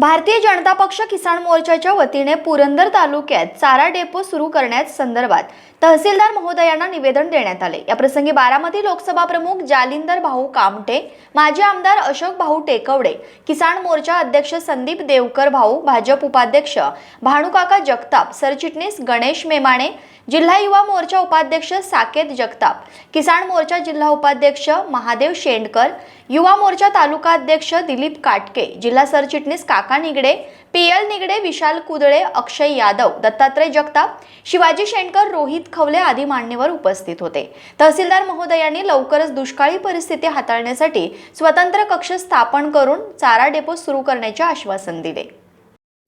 भारतीय जनता पक्ष किसान मोर्चाच्या वतीने पुरंदर तालुक्यात चारा डेपो सुरू करण्यात संदर्भात तहसीलदार महोदयांना निवेदन देण्यात आले. याप्रसंगी बारामती लोकसभा प्रमुख जालिंदर भाऊ कामटे माजी आमदार अशोक भाऊ टेकवडे किसान मोर्चा अध्यक्ष संदीप देवकर भाऊ भाजप उपाध्यक्ष भानुकाका जगताप सरचिटणीस गणेश मेमाणे जिल्हा युवा मोर्चा उपाध्यक्ष साकेत जगताप किसान मोर्चा जिल्हा उपाध्यक्ष महादेव शेंडकर युवा मोर्चा तालुका अध्यक्ष दिलीप काटके जिल्हा सरचिटणीस काका निगडे पी एल निगडे विशाल कुदळे अक्षय यादव दत्तात्रय जगताप शिवाजी शेंडकर रोहित खवले आदी मान्यवर उपस्थित होते. तहसीलदार महोदयांनी लवकरच दुष्काळी परिस्थिती हाताळण्यासाठी स्वतंत्र कक्ष स्थापन करून चारा डेपो सुरू करण्याचे आश्वासन दिले.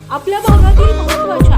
आपल्या भागातील